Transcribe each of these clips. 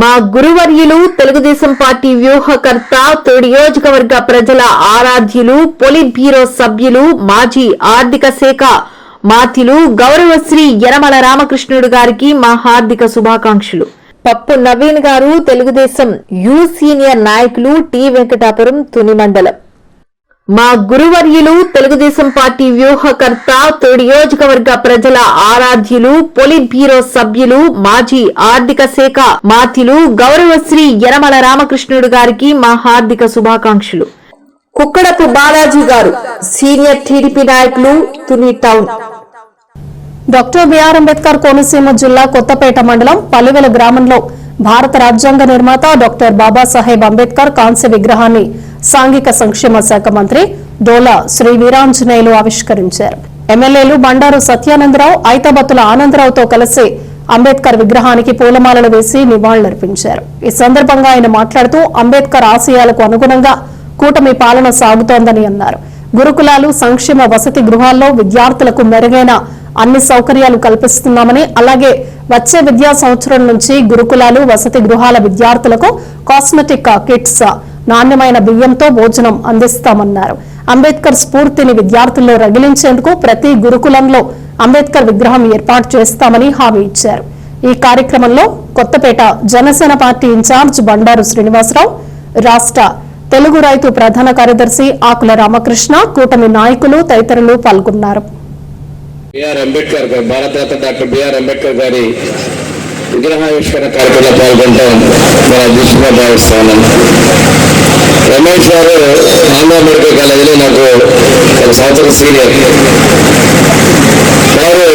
మా గురువర్యులు తెలుగుదేశం పార్టీ వ్యూహకర్త తొడి నియోజకవర్గ ప్రజల ఆరాధ్యులు పొలిట్ బ్యూరో సభ్యులు మాజీ ఆర్థిక శాఖ మాతిలు గౌరవశ్రీ యనమల రామకృష్ణుడు గారికి మా హార్దిక శుభాకాంక్షలు. పప్పు నవీన్ గారు తెలుగుదేశం యు సీనియర్ నాయకులు టి వెంకటాపురం తుని మండలం మా గురువర్యులు తెలుగుదేశం పార్టీ వ్యూహకర్త నియోజకవర్గ ప్రజల ఆరాధ్యులు పొలిట్ బ్యూరో సభ్యులు మాజీ ఆర్థిక శాఖ మాతిలు గౌరవశ్రీ యనమల రామకృష్ణుడు గారికి మా హార్దిక శుభాకాంక్షలు. కుక్కడపు బాలాజీ గారు సీనియర్ టీడీపీ నాయకులు Tuni town. Doctor BR Ambedkar Konaseema జిల్లా కొత్తపేట మండలం పల్లివెల గ్రామంలో భారత రాజ్యాంగ నిర్మాత డాక్టర్ బాబాసాహెబ్ అంబేద్కర్ కాంస్య విగ్రహాన్ని సాంఘిక సంక్షేమ శాఖ మంత్రి డోలా శ్రీ వీరాంజనేయులు ఆవిష్కరించారు. ఎమ్మెల్యేలు బండారు సత్యానందరావు ఐతబత్తుల ఆనందరావుతో కలిసి అంబేద్కర్ విగ్రహానికి పూలమాలలు వేసి నివాళులర్పించారు. ఈ సందర్భంగా ఆయన మాట్లాడుతూ అంబేద్కర్ ఆశయాలకు అనుగుణంగా కూటమి పాలన సాగుతోందని అన్నారు. గురుకులాలు సంక్షేమ వసతి గృహాల్లో విద్యార్థులకు మెరుగైన అన్ని సౌకర్యాలు కల్పిస్తున్నామని అలాగే వచ్చే విద్యా సంవత్సరం నుంచి గురుకులాలు వసతి గృహాల విద్యార్థులకు కాస్మెటిక్ కిట్స్ నాణ్యమైన బియ్యంతో భోజనం అందిస్తామన్నారు. అంబేద్కర్ స్ఫూర్తిని విద్యార్థుల్లో రగిలించేందుకు ప్రతి గురుకులంలో అంబేద్కర్ విగ్రహం ఏర్పాటు చేస్తామని హామీ ఇచ్చారు. ఈ కార్యక్రమంలో కొత్తపేట జనసేన పార్టీ ఇన్ఛార్జ్ బండారు శ్రీనివాసరావు రాష్ట్ర తెలుగు రైతు ప్రధాన కార్యదర్శి ఆకుల రామకృష్ణ కూటమి నాయకులు తదితరులు పాల్గొన్నారు. బిఆర్ అంబేద్కర్ గారు భారతరత్న డాక్టర్ బిఆర్ అంబేద్కర్ గారి విగ్రహావిష్కరణ కార్యక్రమంలో పాల్గొంటాం మన అదృష్టంగా భావిస్తాను రమేష్ గారు ఆంధ్ర మెడికల్ కాలేజీలో నాకు ఒక సంవత్సరం సీనియర్. వారు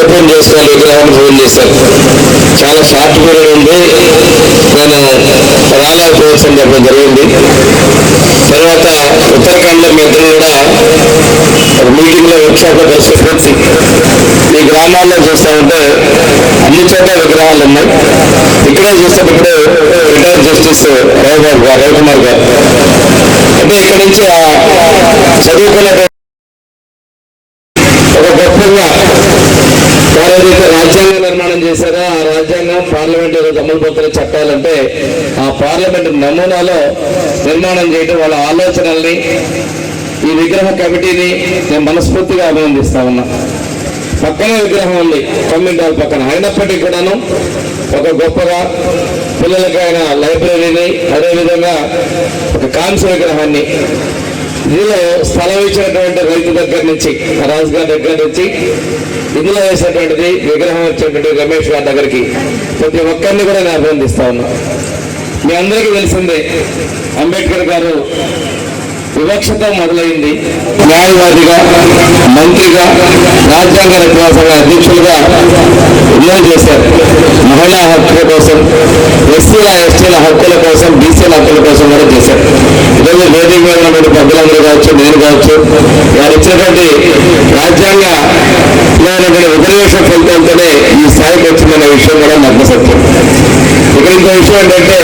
ఓపెన్ చేసుకోవాలి విగ్రహాన్ని ఫోన్ చేశారు. చాలా షార్ట్ పీరియడ్ ఉంది. నేను రాలేకపోవచ్చు అని చెప్పడం జరిగింది. తర్వాత ఉత్తరాఖండ్లో మీ ఇద్దరు కూడా ఒక మీటింగ్లో వర్క్షాప్లో కలిసి ఫ్రెండ్స్ ఈ గ్రామాల్లో చూస్తామంటే అన్ని చోట్ల విగ్రహాలు ఉన్నాయి. ఇక్కడే చూసినప్పుడు జస్టిస్ రవిబాబు గారు రవికుమార్ గారు. అంటే ఇక్కడి నుంచి ఆ చదువుకున్న ఒక గొప్పగా వారు ఏదైతే రాజ్యాంగ నిర్మాణం చేశారో? ఆ రాజ్యాంగం పార్లమెంట్ ఏదైతే అమలు పోతున్న చట్టాలంటే ఆ పార్లమెంట్ నమూనాలో నిర్మాణం చేయడం వాళ్ళ ఆలోచనల్ని ఈ విగ్రహ కమిటీని నేను మనస్ఫూర్తిగా అభినందిస్తా ఉన్నా. పక్కన విగ్రహం ఉంది కమ్యూనిటీ పక్కన. అయినప్పటికీ కూడాను ఒక గొప్పగా పిల్లలకైన లైబ్రరీని అదేవిధంగా ఒక కాంస్య విగ్రహాన్ని ఇందులో స్థలం ఇచ్చినటువంటి రైతు దగ్గర నుంచి రాజుగారి దగ్గర నుంచి ఇందులో వేసినటువంటిది విగ్రహం వచ్చినటువంటి రమేష్ గారి దగ్గరికి ప్రతి ఒక్కరిని కూడా నేను అభినందిస్తా ఉన్నా. మీ అందరికీ తెలిసిందే అంబేద్కర్ గారు వివక్షత మొదలైంది. న్యాయవాదిగా మంత్రిగా రాజ్యాంగ రచనా అధ్యక్షులుగా ఎన్నో చేశారు. మహిళా హక్కుల కోసం ఎస్సీల ఎస్టీల హక్కుల కోసం బీసీల హక్కుల కోసం కూడా చేశారు. ఈరోజు వేదిక మీద ఉన్నటువంటి పెద్దలందరూ కావచ్చు నేను కావచ్చు వారు ఇచ్చినటువంటి రాజ్యాంగ రిజర్వేషన్ ఫలితంతోనే ఈ స్థాయికి వచ్చిందన్న విషయం కూడా నగ్న సత్యం ఇక్కడ ఇంకో విషయం ఏంటంటే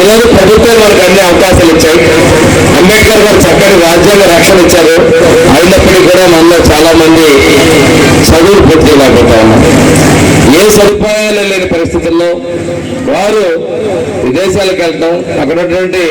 ఈరోజు ప్రభుత్వం మనకు అన్ని అవకాశాలు ఇచ్చాయి. అంబేద్కర్ రాజ్యాంగ రక్షణ ఇచ్చారు. అయినప్పటికీ కూడా మనలో చాలా మంది చదువు పూర్తి లేకపోతా ఉన్నారు ఏ సదుపాయాలు లేని పరిస్థితుల్లో వారు విదేశాలకు వెళ్ళటం అక్కడ ఉన్నటువంటి